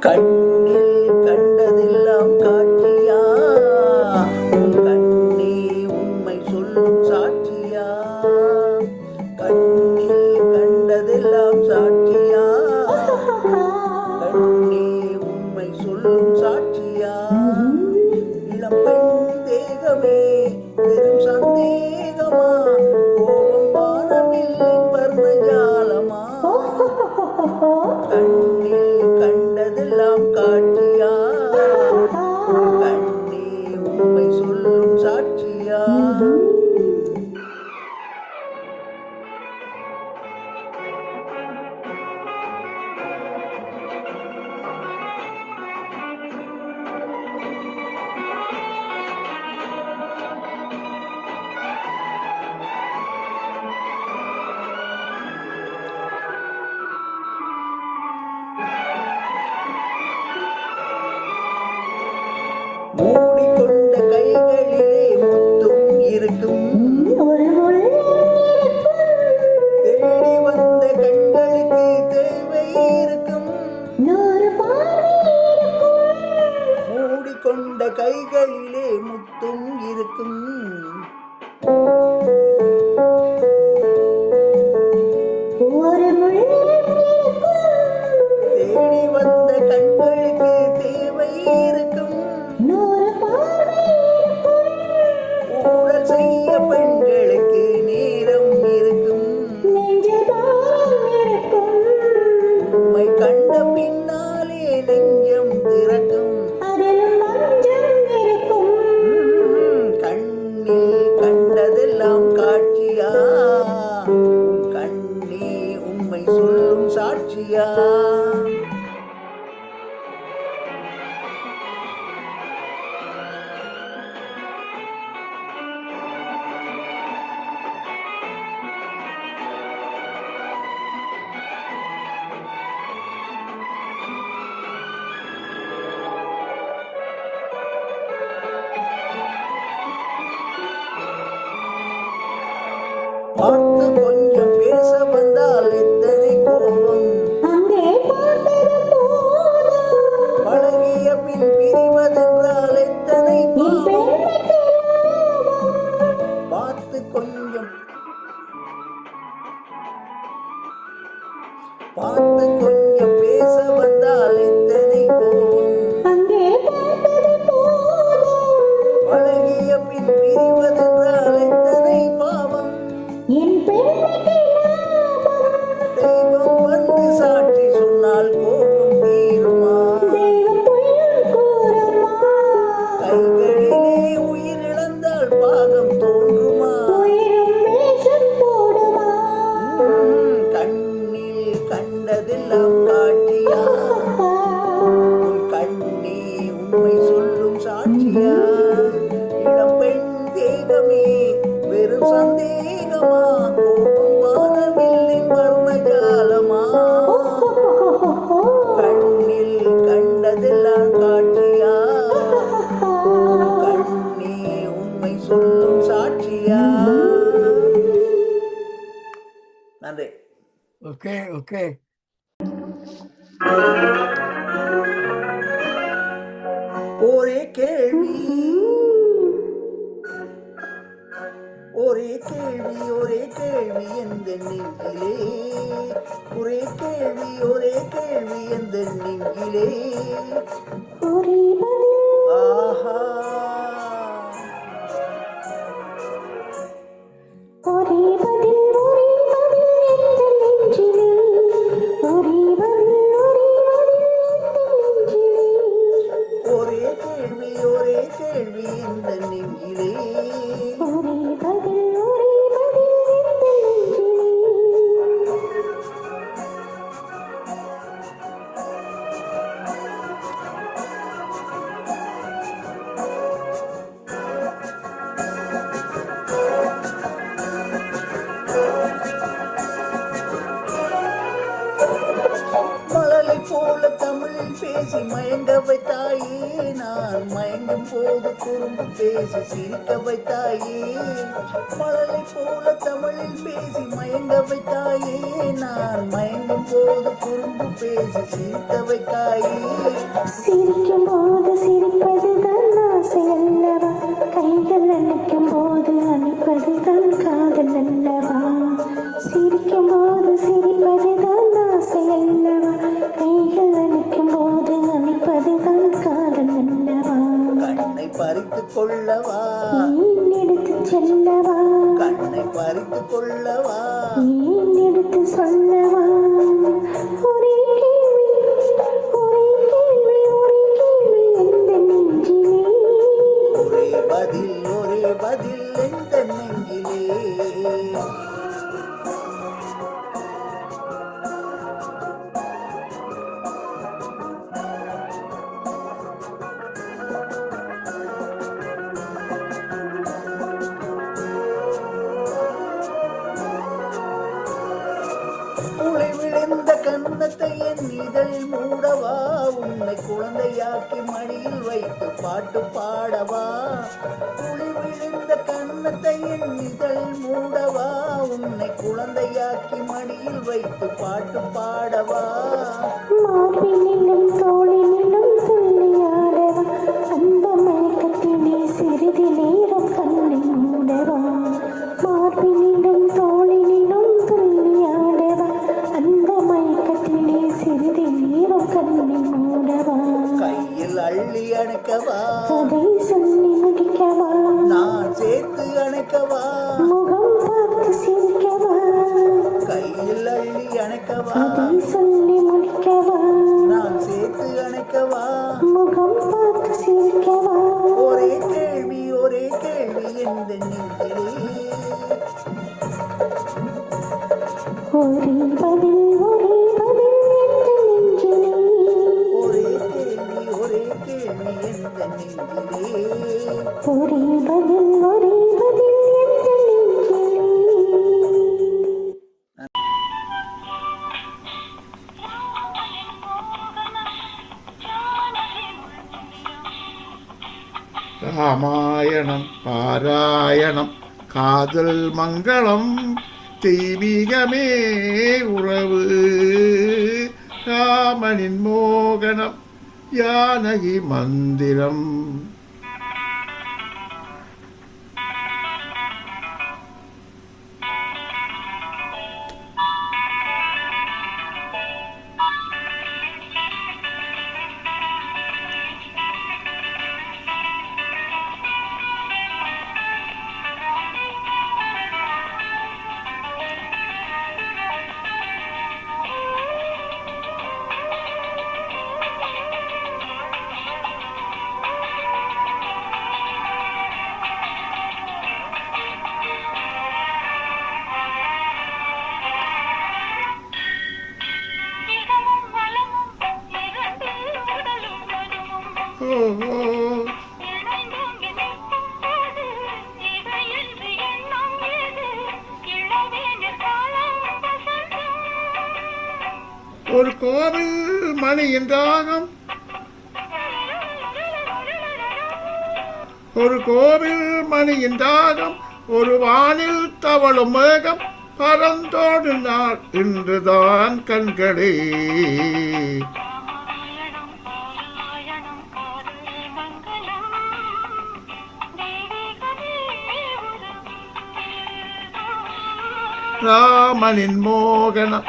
干 மூடிக்கொண்ட கைகளிலே முத்தும் இருக்கும். by them for Okay. Ore kevi. ஒரே கேள்வி ஒரே கேள்வி எந்த நெஞ்சிலே ஒரே கேள்வி ஒரே கேள்வி எந்த நெஞ்சிலே ஆஹா போது குறும்பு பேசி சிரிக்க வைத்தாயே. மழலை போல தமிழில் பேசி மயங்க வைத்தாயே. நான் மயங்கும் போது குறும்பு பேசி சிரிக்க வைத்தாயே. சிரிக்கும் போது சிரிப்பதுதான் ஆசை அல்லவா? கைகள் அணைக்கும் போது அணைப்பதுதான் காதல் அல்லவா? சிரிக்கும் போது சிரிப்பதுதான் ஆசை அல்லவா? கொள்ளவா கண்ணை பறித்து கொள்ளவா? விழுந்த என் இதழில் மூடவா? உன்னை குழந்தையாக்கி மடியில் வைத்து பாட்டு பாடவா? உளி விழுந்த கண்ணத்தை என் இதழில் மூடவா? உன்னை குழந்தையாக்கி மடியில் வைத்து பாட்டு பாடவா? மார்பினிலும் தோளினிலும் அணைக்கவா? நான் சேர்த்து அணைக்கவா? முகம் பார்த்து சிரிக்கவா? கையில் அள்ளி அணைக்கவா? சொல்லி முடிக்கவா நான் சேர்த்து அணைக்கவா? முகம் பார்த்து சிரிக்கவா? ஒரே கேள்வி ஒரே கேள்வி எந்த நெஞ்சிலே ஒரே பதில் ஒரே ராமாயணம் பாராயணம் காதல் மங்களம் தெய்வீகமே உறவு ராமனின் மோகனம் யானகி மந்திரம் ஒரு கோவில் மணியின் ராகம் ஒரு கோவில் மணியின் ராகம் ஒரு வானில் தவளும் மேகம் பரந்தோடு நாள் இன்றுதான் கண்களே. ராமனின் மோகனம்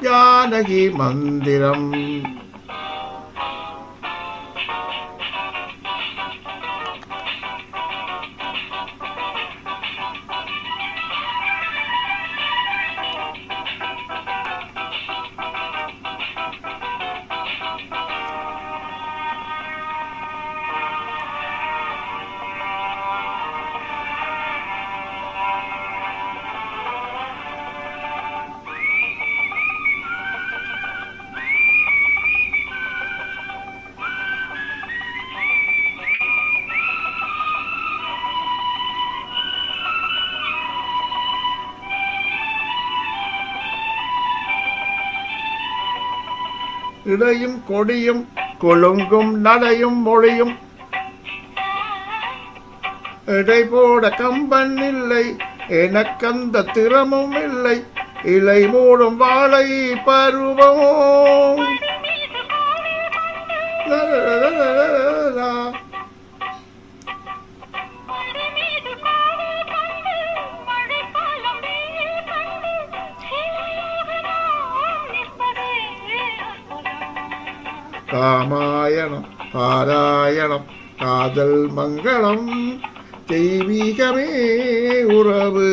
ஜானகி மந்திரம் இடையும் கொடியும் கொழுங்கும் நடையும் மொழியும் இடை போட கம்பன் இல்லை எனக்கந்த திறமும் இல்லை இலை மூடும் வாழை பருவம் ராமாயணம் பாராயணம் காதல் மங்களம் தெய்வீகமே உறவு.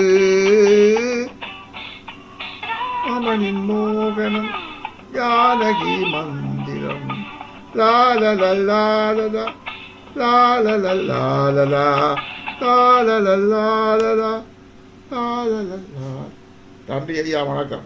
அவனின் மோகனம் ஜானகி மந்திரம். லாலலல்லாலலா லாலலல்லாலலா லாலலல்லாலலா லாலலல்லா நன்றி ஐயா வணக்கம்.